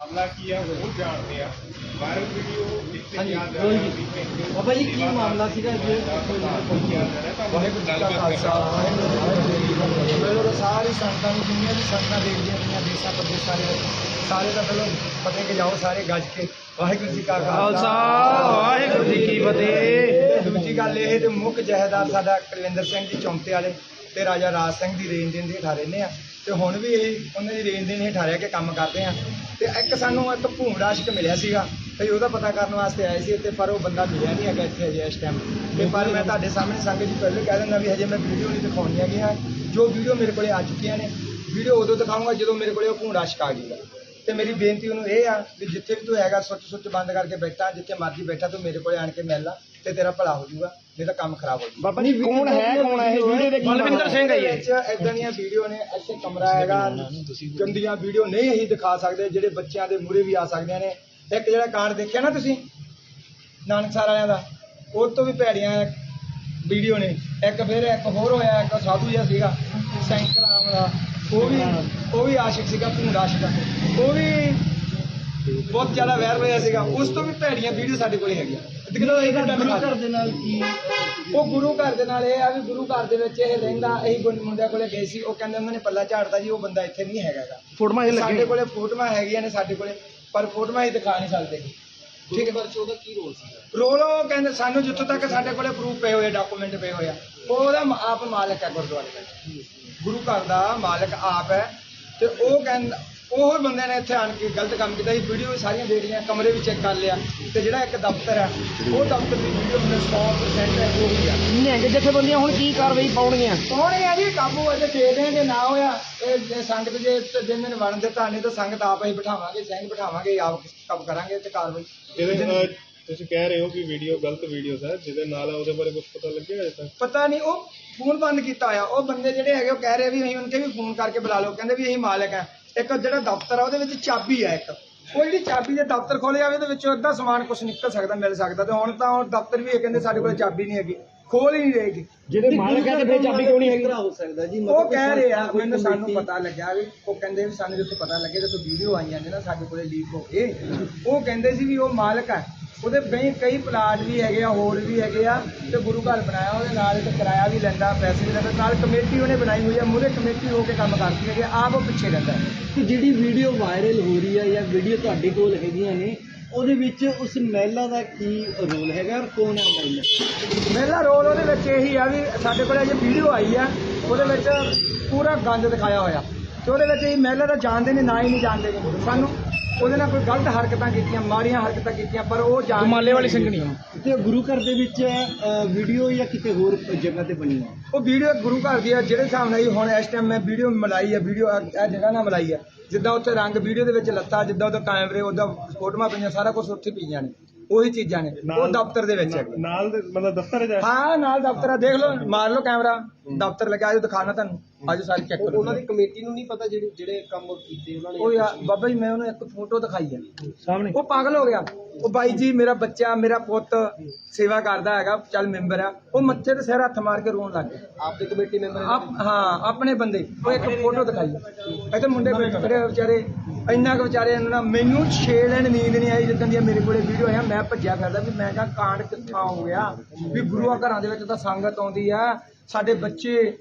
ਮਾਮਲਾ ਕੀ ਹੈ ਉਹ ਜਾਣਦੇ ਆ। ਵਾਇਰਲ ਵੀਡੀਓ ਇੱਥੇ ਹਾਂਜੀ, ਯਾਦ ਆ। ਬਾਬਾ ਜੀ, ਕੀ ਮਾਮਲਾ ਸੀਗਾ ਜੀ? ਵਾਹਿਗੁਰੂ ਵਾਹਿਗੁਰੂ ਜੀ ਕਾ ਖਾਲਸਾ ਵਾਹਿਗੁਰੂ ਜੀ ਕੀ ਫਤਿਹ। ਮੇਰੇ ਸਾਰੀ ਸੰਗਤਾਂ ਨੂੰ ਜਿੰਨੀਆਂ ਵੀ ਸੰਗਤਾਂ ਦੇਖਦੀਆਂ ਪਈਆਂ ਦੇਸ਼ਾਂ ਪ੍ਰਦੇਸ਼ਾਂ ਦੇ ਸਾਰੇ ਦਾ ਪਹਿਲਾਂ ਫਤਿਹ ਕੇ ਜਾਓ ਸਾਰੇ ਗੱਜ ਕੇ। ਵਾਹਿਗੁਰੂ ਜੀ ਕਾ ਖਾਲਸਾ। ਵਾਹਿਗੁਰੂ ਜੀ ਕੀ ਫਤਿਹ। ਦੂਜੀ ਗੱਲ ਇਹ ਤੇ ਮੁੱਖ ਜਹੇਦਾਰ ਸਾਡਾ ਕੁਲਵਿੰਦਰ ਸਿੰਘ ਜੀ ਚੌਂਤੇ ਵਾਲੇ ਤੇ ਰਾਜਾ ਰਾਜ ਸਿੰਘ ਦੀ ਰੇਂਜ ਦੇ ਹੇਠਾਂ ਰਹਿੰਦੇ ਆ। ਤੇ ਹੁਣ ਵੀ ਇਹ ਉਹਨਾਂ ਦੀ ਰੇਂਜ ਦੇ ਹੇਠਾਂ ਰਹਿ ਕਿ ਕੰਮ ਕਰਦੇ ਆ। ਤੇ ਇੱਕ ਸਾਨੂੰ ਇੱਕ ਭੂਮਰਾਸ਼ਕ ਮਿਲਿਆ ਸੀਗਾ, ਤੇ ਉਹਦਾ ਪਤਾ ਕਰਨ ਵਾਸਤੇ ਆਏ ਸੀ ਤੇ ਪਰ ਉਹ ਬੰਦਾ ਮਿਲਿਆ ਨਹੀਂ ਹੈਗਾ ਇੱਥੇ ਅਜੇ ਇਸ ਟਾਈਮ ਤੇ ਪਰ ਮੈਂ ਤੁਹਾਡੇ ਸਾਹਮਣੇ ਸੰਗਤ ਜੀ ਪਹਿਲੇ ਕਹਿ ਦਿੰਦਾ ਵੀ ਹਜੇ ਮੈਂ ਵੀਡੀਓ ਨਹੀਂ ਦਿਖਾਉਣੀਆਂ ਹੈਗੀਆਂ ਜੋ ਵੀਡੀਓ ਮੇਰੇ ਕੋਲੇ ਆ ਚੁੱਕੀਆਂ ਨੇ ਵੀਡੀਓ ਉਦੋਂ ਦਿਖਾਊਂਗਾ ਜਦੋਂ ਮੇਰੇ ਕੋਲੇ ਉਹ ਭੂਮਰਾਸ਼ਕ ਆ ਗਈ ਤੇ ਮੇਰੀ ਬੇਨਤੀ ਉਹਨੂੰ ਇਹ ਆ ਵੀ ਜਿੱਥੇ ਵੀ ਤੂੰ ਹੈਗਾ ਸੁੱਚ ਸੁੱਚ ਬੰਦ ਕਰਕੇ ਬੈਠਾ, ਜਿੱਥੇ ਮਰਜ਼ੀ ਬੈਠਾ ਤੂੰ ਮੇਰੇ ਕੋਲੇ ਆਣ ਕੇ ਮਿਲ ਲਾ। ਤੇ ਤੇਰਾ ਭਲਾ ਹੋ ਜਾਊਗਾ ਨਹੀਂ ਤਾਂ ਕੰਮ ਖਰਾਬ ਹੋ ਜਾਊਗਾ। ਬਾਬਾ ਜੀ ਕੌਣ ਹੈ ਕੌਣ ਹੈ ਇਹ ਵੀਡੀਓ ਦੇ ਬਲਵਿੰਦਰ ਸਿੰਘ ਹੈ ਇਹ ਇਦਾਂ ਦੀਆਂ ਵੀਡੀਓ ਨੇ ਇੱਥੇ ਕਮਰਾ ਹੈਗਾ ਗੰਦੀਆਂ ਵੀਡੀਓ ਨਹੀਂ ਅਸੀਂ ਦਿਖਾ ਸਕਦੇ ਜਿਹੜੇ ਬੱਚਿਆਂ ਦੇ ਮੂਹਰੇ ਵੀ ਆ ਸਕਦੀਆਂ ਨੇ। ਇੱਕ ਜਿਹੜਾ ਕਾਂਡ ਦੇਖਿਆ ਨਾ ਤੁਸੀਂ ਨਾਨਕਸਰ ਵਾਲਿਆਂ ਦਾ ਉਹ ਤੋਂ ਵੀ ਭੈੜੀਆਂ ਵੀਡੀਓ ਨੇ। ਇੱਕ ਫਿਰ ਇੱਕ ਹੋਰ ਹੋਇਆ ਇੱਕ ਸਾਧੂ ਜਿਹਾ ਸੀਗਾ ਸੈਂਕਰਾਮ ਦਾ। ਉਹ ਵੀ ਉਹ ਵੀ ਆਸ਼ਿਕ ਸੀਗਾ ਭੂੰਡ ਆਸ਼ਿਕ ਉਹ ਵੀ ਬਹੁਤ ਜ਼ਿਆਦਾ ਵਾਇਰਲ ਹੋਇਆ ਸੀਗਾ। ਉਸ ਤੋਂ ਵੀ ਭੈੜੀਆਂ ਵੀਡੀਓ ਸਾਡੇ ਕੋਲੇ ਹੈਗੀਆਂ। ਦਿਖਦਾ ਇਹ ਘੰਟਾ ਦਿਖਾ ਦਿਓ। ਦੇ ਨਾਲ ਕੀ ਉਹ ਗੁਰੂ ਘਰ ਦੇ ਨਾਲ ਇਹ ਆ ਵੀ ਗੁਰੂ ਘਰ ਦੇ ਵਿੱਚ ਇਹ ਰਹਿੰਦਾ ਅਸੀਂ ਗੁੰਡ ਮੁੰਡਿਆਂ ਕੋਲੇ ਗਏ ਸੀ। ਉਹ ਕਹਿੰਦੇ ਉਹਨਾਂ ਨੇ ਪੱਲਾ ਝਾੜਦਾ ਜੀ ਉਹ ਬੰਦਾ ਇੱਥੇ ਨਹੀਂ ਹੈਗਾ ਗਾ। ਫੋਟੋਆਂ ਇਹ ਸਾਡੇ ਕੋਲੇ ਫੋਟੋਆਂ ਹੈਗੀਆਂ ਨੇ ਸਾਡੇ ਕੋਲੇ ਪਰ ਫੋਟੋਆਂ ਹੀ ਦਿਖਾ ਨਹੀਂ ਸਕਦੇ। ਠੀਕ ਹੈ। ਉਹਦਾ ਕੀ ਰੋਲ ਸੀ ਰੋਲ ਉਹ ਕਹਿੰਦੇ ਸਾਨੂੰ ਜਿੱਥੋਂ ਤੱਕ ਸਾਡੇ ਕੋਲੇ ਪ੍ਰੂਫ ਪਏ ਹੋਏ ਡਾਕੂਮੈਂਟ ਪਏ ਹੋਏ ਆ ਉਹ ਉਹਦਾ ਆਪ ਮਾਲਕ ਹੈ ਗੁਰਦੁਆਰੇ ਦਾ। ਗੁਰੂ ਘਰ ਦਾ ਮਾਲਕ ਆਪ ਹੈ ਤੇ ਉਹ ਕਹਿੰਦਾ ਉਹ ਬੰਦੇ ਨੇ ਇੱਥੇ ਆਣ ਕੇ ਗਲਤ ਕੰਮ ਕੀਤਾ ਸੀ ਵੀਡੀਓ ਸਾਰੀਆਂ ਦੇਖ ਲਈਆਂ ਕਮਰੇ ਵੀ ਚੈੱਕ ਕਰ ਲਿਆ ਤੇ ਜਿਹੜਾ ਇੱਕ ਦਫ਼ਤਰ ਹੈ ਉਹ ਦਫ਼ਤਰ ਦੀ ਵੀਡੀਓ ਮੈਨੂੰ 100% ਹੈ ਉਹ ਹੀ ਆ। ਨਿਹੰਗ ਜਥੇਬੰਦੀਆਂ ਹੁਣ ਕੀ ਕਾਰਵਾਈ ਪਾਉਣਗੀਆਂ? ਕੌਣ ਹੈ ਜੀ ਕਾਬੂ ਅਜੇ ਦੇਖਦੇ ਜੇ ਨਾ ਹੋਇਆ ਇਹ ਜੇ ਸੰਗਤ ਜੇ ਦਿਨ ਦਿਨ ਵਣ ਦੇ ਤਾਂ ਨਹੀਂ ਤਾਂ ਸੰਗਤ ਆਪ ਹੀ ਬਿਠਾਵਾਂਗੇ ਸਿੰਘ ਬਿਠਾਵਾਂਗੇ ਆਪ ਕੰਮ ਕਰਾਂਗੇ ਤੇ ਕਾਰਵਾਈ ਇਹਦੇ ਅਹ, ਤੁਸੀਂ ਕਹਿ ਰਹੇ ਹੋ ਕਿ ਵੀਡੀਓ ਗਲਤ ਵੀਡੀਓ ਹੈ ਜਿਹਦੇ ਨਾਲ ਉਹਦੇ ਬਾਰੇ ਕੁਝ ਪਤਾ ਲੱਗਿਆ ਅਜੇ ਤੱਕ? ਪਤਾ ਨਹੀਂ ਉਹ ਫੋਨ ਬੰਦ ਕੀਤਾ ਹੋਇਆ ਉਹ ਬੰਦੇ ਜਿਹੜੇ ਹੈਗੇ ਉਹ ਕਹਿ ਰਹੇ ਵੀ ਅਸੀਂ ਉਹਨਾਂ ਤੇ ਵੀ ਫੋਨ ਕਰਕੇ ਬੁਲਾ ਲਓ ਕਹਿੰਦੇ ਵੀ ਅਸੀਂ ਮਾਲਕ ਆ ਇੱਕ ਜਿਹੜਾ ਦਫ਼ਤਰ ਆ, ਉਹਦੇ ਵਿੱਚ ਚਾਬੀ ਆ ਇੱਕ। ਉਹ ਜਿਹੜੀ ਚਾਬੀ ਦੇ ਦਫ਼ਤਰ ਖੋਲੇ ਜਾਵੇ, ਉਹਦੇ ਵਿੱਚੋਂ ਅੱਧਾ ਸਮਾਨ ਕੁਝ ਨਿਕਲ ਸਕਦਾ, ਮਿਲ ਸਕਦਾ। ਤੇ ਹੁਣ ਤਾਂ ਹੁਣ ਦਫ਼ਤਰ ਵੀ ਇਹ ਕਹਿੰਦੇ ਸਾਡੇ ਕੋਲ ਚਾਬੀ ਨਹੀਂ ਹੈਗੀ। ਖੋਲ ਹੀ ਨਹੀਂ ਰਹੇਗੀ। ਜਿਹੜੇ ਮਾਲਕ ਹੈ ਤੇ ਫਿਰ ਚਾਬੀ ਕਿਉਂ ਨਹੀਂ ਹੈਗੀ? ਹੋ ਸਕਦਾ ਜੀ ਉਹ ਕਹਿ ਰਹੇ ਆ ਮੈਨੂੰ ਸਾਨੂੰ ਪਤਾ ਲੱਗਿਆ ਵੀ ਉਹ ਕਹਿੰਦੇ ਵੀ ਸਾਨੂੰ ਜਦੋਂ ਪਤਾ ਲੱਗਿਆ ਜਦੋਂ ਵੀਡੀਓ ਆਈਆਂ ਨੇ ਨਾ ਸਾਡੇ ਕੋਲੇ ਲੀਕ ਹੋ ਕੇ ਉਹ ਕਹਿੰਦੇ ਸੀ ਵੀ ਉਹ ਮਾਲਕ ਹੈ ਉਹਦੇ ਕਈ ਕਈ ਪਲਾਟ ਵੀ ਹੈਗੇ ਆ ਹੋਰ ਵੀ ਹੈਗੇ ਆ ਤੇ ਗੁਰੂ ਘਰ ਬਣਾਇਆ ਉਹਦੇ ਨਾਲ ਤੇ ਕਿਰਾਇਆ ਵੀ ਲੈਂਦਾ ਪੈਸੇ ਵੀ ਲੈਂਦਾ ਨਾਲ ਕਮੇਟੀ ਉਹਨੇ ਬਣਾਈ ਹੋਈ ਆ ਮੂਰੇ ਕਮੇਟੀ ਹੋ ਕੇ ਕੰਮ ਕਰਦੀ ਹੈਗੀ ਆ, ਆਪ ਉਹ ਪਿੱਛੇ ਰਹਿੰਦਾ। ਕਿ ਜਿਹੜੀ ਵੀਡੀਓ ਵਾਇਰਲ ਹੋ ਰਹੀ ਹੈ ਜਾਂ ਵੀਡੀਓ ਤੁਹਾਡੇ ਕੋਲ ਹੈਗੀਆਂ ਨੇ ਉਹਦੇ ਵਿੱਚ ਉਸ ਮਹਿਲਾ ਦਾ ਕੀ ਰੋਲ ਹੈਗਾ ਔਰ ਕੌਣ ਹੈ ਮਹਿਲਾ? ਮੇਰਾ ਰੋਲ ਉਹਦੇ ਵਿੱਚ ਇਹੀ ਆ ਵੀ ਸਾਡੇ ਕੋਲ ਅਜੇ ਵੀਡੀਓ ਆਈ ਆ, ਉਹਦੇ ਵਿੱਚ ਪੂਰਾ ਗੰਦ ਦਿਖਾਇਆ ਹੋਇਆ। ਤੇ ਉਹਦੇ ਵਿੱਚ ਇਹ ਮਹਿਲਾ ਦਾ ਜਾਣਦੇ ਨੇ ਨਾ ਹੀ ਨਹੀਂ ਜਾਣਦੇ ਨੇ। ਸਾਨੂੰ ਉਹਦੇ ਨਾਲ ਕੋਈ ਗਲਤ ਹਰਕਤਾਂ ਕੀਤੀਆਂ ਮਾੜੀਆਂ ਹਰਕਤਾਂ ਕੀਤੀਆਂ ਪਰ ਉਹ ਜਾਣ ਮਾਲੇ ਵਾਲੀ ਸਿੰਘਣੀ ਆ ਤੇ ਗੁਰੂ ਘਰ ਦੇ ਵਿੱਚ ਵੀਡੀਓ ਜਾਂ ਕਿਤੇ ਹੋਰ ਜਗ੍ਹਾ ਤੇ ਬਣੀ ਹੈ? ਉਹ ਵੀਡੀਓ ਗੁਰੂ ਘਰ ਦੀ ਆ ਜਿਹੜੇ ਹਿਸਾਬ ਨਾਲ ਹੀ ਹੁਣ ਇਸ ਟਾਈਮ ਮੈਂ ਵੀਡੀਓ ਮਲਾਈ ਆ ਵੀਡੀਓ ਇਹ ਜਗ੍ਹਾ ਨਾਲ ਮਲਾਈ ਆ ਜਿੱਦਾਂ ਉੱਥੇ ਰੰਗ ਵੀਡੀਓ ਦੇ ਵਿੱਚ ਲੱਤਾ ਜਿੱਦਾਂ ਉਹਦਾ ਕੈਮਰੇ ਉਹਦਾ ਫੋਟੋਆਂ ਪਈਆਂ ਸਾਰਾ ਕੁਝ ਉੱਥੇ ਪਈਆਂ ਨੇ। ਉਹੀ ਚੀਜ਼ਾਂ ਨੇ। ਉਹ ਦਫ਼ਤਰ ਦੇ ਵਿੱਚ ਹੈਗੇ। ਨਾਲ ਦੇ ਮਤਲਬ ਦਫ਼ਤਰ ਜਾ ਹਾਂ ਨਾਲ ਦਫ਼ਤਰ ਆ। ਦੇਖ ਲਓ ਮਾਰ ਲਓ ਕੈਮਰਾ। ਦਫ਼ਤਰ ਲੱਗਿਆ ਆਜੋ ਦਿਖਾਣਾ ਤੁਹਾਨੂੰ। ਆਜੋ ਸਾਰੇ ਚੈੱਕ ਕਰੋ। ਉਹਨਾਂ ਦੀ ਕਮੇਟੀ ਨੂੰ ਨਹੀਂ ਪਤਾ ਜਿਹੜੇ ਜਿਹੜੇ ਕੰਮ ਕੀਤੇ ਉਹਨਾਂ ਉਹ ਯਾਰ ਬਾਬਾ ਜੀ ਮੈਂ ਉਹਨੂੰ ਇੱਕ ਫੋਟੋ ਦਿਖਾਈ ਆ। ਸਾਹਮਣੇ। ਉਹ ਪਾਗਲ ਹੋ ਗਿਆ। ਉਹ ਬਾਈ ਜੀ ਮੇਰਾ ਬੱਚਾ ਮੇਰਾ ਪੁੱਤ ਸੇਵਾ ਕਰਦਾ ਹੈਗਾ ਚੱਲ ਮੈਂਬਰ ਆ। ਉਹ ਮੱਥੇ ਤੇ ਸਿਰ ਹੱਥ ਮਾਰ ਕੇ ਰੋਣ ਲੱਗ ਗਿਆ। ਆਪਦੇ ਕਮੇਟੀ ਮੈਂਬਰ ਆਪ ਹਾਂ ਆਪਣੇ ਬੰਦੇ। ਉਹ ਇੱਕ ਫੋਟੋ ਦਿਖਾਈ। ਇੱਥੇ ਮੁੰਡੇ ਬੈਠੇ ਖੜੇ ਵਿਚਾਰੇ। ਇੰਨਾ ਕੁ ਵਿਚਾਰੇ ਇਹਨਾਂ ਨਾਲ ਮੈਨੂੰ ਛੇ ਦਿਨ ਨੀਂਦ ਨਹੀਂ ਆਈ ਜਿੱਦਾਂ ਦੀਆਂ ਮੇਰੇ ਕੋਲੇ ਵੀਡੀਓ ਆਇਆ ਮੈਂ ਭੱਜਿਆ ਕਰਦਾ ਵੀ ਮੈਂ ਕਿਹਾ ਕਾਂਡ ਕਿੱਥਾਂ ਹੋ ਗਿਆ? ਵੀ ਗੁਰੂਆਂ ਘਰਾਂ ਦੇ ਵਿੱਚ ਤਾਂ ਸੰਗਤ ਆਉਂਦੀ ਆ, ਸਾਡੇ ਬੱਚੇ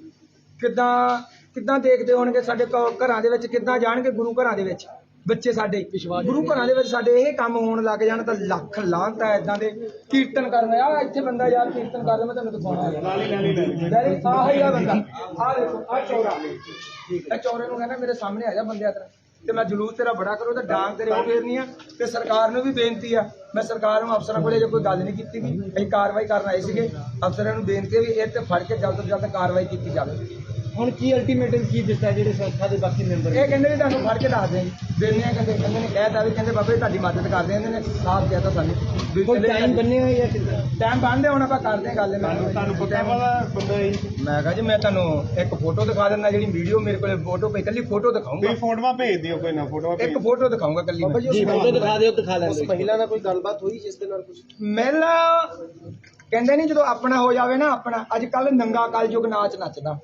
ਕਿੱਦਾਂ ਕਿੱਦਾਂ ਦੇਖਦੇ ਹੋਣਗੇ ਸਾਡੇ ਘ- ਘਰਾਂ ਦੇ ਵਿੱਚ, ਕਿੱਦਾਂ ਜਾਣਗੇ ਗੁਰੂ ਘਰਾਂ ਦੇ ਵਿੱਚ? ਬੱਚੇ ਸਾਡੇ, ਗੁਰੂ ਘਰਾਂ ਦੇ ਵਿੱਚ ਸਾਡੇ ਇਹ ਕੰਮ ਹੋਣ ਲੱਗ ਜਾਣ ਤਾਂ ਲੱਖ ਲਾਂਤ ਹੈ ਇਦਾਂ ਦੇ। ਕੀਰਤਨ ਕਰਨ ਆ ਇੱਥੇ ਬੰਦਾ ਯਾਰ ਕੀਰਤਨ ਕਰ ਰਿਹਾ, ਮੈਂ ਤੁਹਾਨੂੰ ਦਿਖਾਉਣਾ। ਨਾਲੀ ਨਾਲੀ ਆਹ ਹੀ ਆ ਬੰਦਾ। ਆਹ ਦੇਖੋ, ਆਹ ਚੌਰਾ। ਇਹ ਚੌਰੇ ਨੂੰ ਕਹਿੰਦਾ ਮੇਰੇ ਸਾਹਮਣੇ ਆ ਜਾ ਬੰਦਿਆ ਤੇਰਾ। ਤੇ ਮੈਂ ਜਲੂਸ ਤੇਰਾ ਬੜਾ ਕਰੋ ਤੇ ਡਾਂਗ ਤੇਰੇ ਉਹ ਫੇਰਨੀ ਆ ਤੇ ਸਰਕਾਰ ਨੂੰ ਵੀ ਬੇਨਤੀ ਆ, ਮੈਂ ਸਰਕਾਰ ਨੂੰ ਅਫਸਰਾਂ ਕੋਲੇ ਜੇ ਕੋਈ ਗੱਲ ਨਹੀਂ ਕੀਤੀ ਗਈ ਅਸੀਂ ਕਾਰਵਾਈ ਕਰਨ ਆਏ ਸੀਗੇ, ਅਫਸਰਾਂ ਨੂੰ ਬੇਨਤੀ ਹੈ ਵੀ ਇਹ ਤੇ ਫੜ ਕੇ ਜਲਦ ਤੋਂ ਜਲਦ ਕਾਰਵਾਈ ਕੀਤੀ ਜਾਵੇ। ਹੁਣ ਕੀ ਅਲਟੀਮੇਟਮ ਕੀ ਦਿੱਤਾ ਜਿਹੜੇ ਸੰਸਥਾ ਦੇ ਬਾਕੀ ਮੈਂਬਰ ਇਹ ਕਹਿੰਦੇ ਵੀ ਤੁਹਾਨੂੰ ਫੜ ਕੇ ਦੱਸ ਦੇ ਦੇਣੇ ਆ ਕਹਿੰਦੇ ਕਹਿੰਦੇ ਨੇ ਕਹਿਤਾ ਵੀ ਕਹਿੰਦੇ ਬਾਬੇ ਤੁਹਾਡੀ ਮਦਦ ਕਰਦੇ ਆ ਇਹਨਾਂ ਨੇ ਸਾਫ਼ ਕਹਿਤਾ ਸਾਨੂੰ। ਵੀ ਕੋਈ ਟਾਈਮ ਬੰਨੇ ਹੋਏ ਜਾਂ ਕਿੱਦਾਂ ਟਾਈਮ ਬੰਦੇ ਹੁਣ ਆਪਾਂ ਕਰਦੇ ਆ ਗੱਲ। ਇਹਨਾਂ। ਤੁਹਾਨੂੰ ਪਤਾ ਵਾਲਾ ਬੰਦਾ ਇਹ ਮੈਂ ਕਹਾਂ ਜੀ ਮੈਂ ਤੁਹਾਨੂੰ ਇੱਕ ਫੋਟੋ ਦਿਖਾ ਦਿੰਦਾ ਜਿਹੜੀ ਵੀਡੀਓ ਮੇਰੇ ਕੋਲੇ ਫੋਟੋ ਪਈ ਕੱਲੀ ਫੋਟੋ ਦਿਖਾਉਂਗਾ ਕੋਈ ਫੋਟੋਆਂ ਭੇਜ ਦਿਓ ਕੋਈ ਨਾ ਫੋਟੋਆਂ ਭੇਜ ਇੱਕ ਫੋਟੋ ਦਿਖਾਉਂਗਾ ਕੱਲੀ ਮੈਂ। ਜੀ ਫੋਟੋ ਦਿਖਾ ਦਿਓ ਦਿਖਾ ਲੈਂਦੇ ਮਹਿਲਾ ਨਾਲ ਕੋਈ ਗੱਲਬਾਤ ਹੋਈ ਜਿਸ ਦੇ ਨਾਲ ਕੁਝ ਮੇਲਾ ਕਹਿੰਦੇ ਨਹੀਂ ਜਦੋਂ ਆਪਣਾ ਹੋ ਜਾਵੇ ਨਾ ਆਪਣਾ ਅੱਜ ਕੱਲ ਨੰਗਾ ਕਲਯੁਗ ਨਾਚ ਨੱਚਦਾ।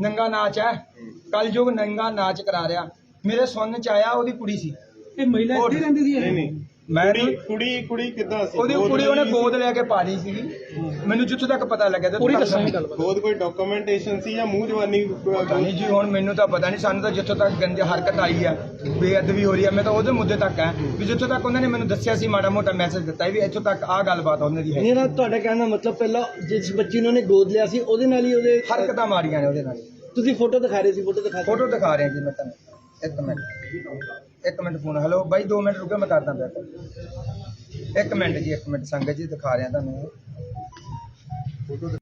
ਨੰਗਾ ਨਾਚ ਹੈ। ਕਲਯੁਗ ਨੰਗਾ ਨਾਚ ਕਰਾ ਰਿਹਾ। ਮੇਰੇ ਸੁਣਨ ਚ ਆਇਆ ਉਹਦੀ ਕੁੜੀ ਸੀ। ਇਹ ਮਹਿਲਾ ਇੱਥੇ ਰਹਿੰਦੀ ਸੀ ਨਹੀਂ ਨਹੀਂ। ਮੈਂ ਕੁੜੀ ਕੁੜੀ ਕੁੜੀ ਕਿੱਦਾਂ ਸੀ? ਉਹਦੀ ਕੁੜੀ ਉਹਨੇ ਗੋਦ ਲੈ ਕੇ ਪਾ ਲਈ ਸੀਗੀ। ਮੈਨੂੰ ਜਿੱਥੋਂ ਤੱਕ ਪਤਾ ਲੱਗਿਆ ਤੇ ਪੂਰੀ ਗੱਲ ਗੋਦ ਕੋਈ ਡਾਕੂਮੈਂਟੇਸ਼ਨ ਸੀ ਜਾਂ ਮੂੰਹ ਜਵਾਨੀ ਨਹੀਂ ਜੀ ਹੁਣ ਮੈਨੂੰ ਤਾਂ ਪਤਾ ਨਹੀਂ ਸਾਨੂੰ ਤਾਂ ਜਿੱਥੋਂ ਤੱਕ ਗੰਦੀ ਹਰਕਤ ਆਈ ਹੈ ਬੇਅਦਬੀ ਹੋ ਰਹੀ ਹੈ ਮੈਂ ਤਾਂ ਉਹਦੇ ਮੁੱਦੇ ਤੱਕ ਹੈ ਵੀ ਜਿੱਥੋਂ ਤੱਕ ਉਹਨਾਂ ਨੇ ਮੈਨੂੰ ਦੱਸਿਆ ਸੀ ਮਾੜਾ ਮੋਟਾ ਮੈਸੇਜ ਦਿੱਤਾ ਵੀ ਇੱਥੋਂ ਤੱਕ ਆਹ ਗੱਲਬਾਤ ਉਹਨਾਂ ਦੀ ਹੈ ਨਾ ਤੁਹਾਡਾ ਕਹਿਣ ਦਾ ਮਤਲਬ ਪਹਿਲਾਂ ਜਿਸ ਬੱਚੀ ਨੂੰ ਉਹਨੇ ਗੋਦ ਲਿਆ ਸੀ ਉਹਦੇ ਨਾਲ ਹੀ ਉਹਦੇ ਹਰਕਤਾਂ ਮਾਰੀਆਂ ਨੇ ਉਹਦੇ ਨਾਲ ਤੁਸੀਂ ਫੋਟੋ ਦਿਖਾ ਰਹੇ ਸੀ ਫੋਟੋ ਦਿਖਾ। ਫੋਟੋ ਦਿਖਾ ਰਿਹਾ ਜੀ ਮੈਂ ਤੁਹਾਨੂੰ। ਇੱਕ ਮਿੰਟ। ਇੱਕ ਮਿੰਟ ਫੋਨ, ਹੈਲੋ, ਬਾਈ 2 ਮਿੰਟ ਰੁਕੋ, ਮੈਂ ਕਰਦਾ ਪਿਆ ਇੱਕ ਮਿੰਟ ਜੀ, ਇੱਕ ਮਿੰਟ, ਸੰਗਤ ਜੀ ਦਿਖਾ ਰਿਹਾ ਤੁਹਾਨੂੰ।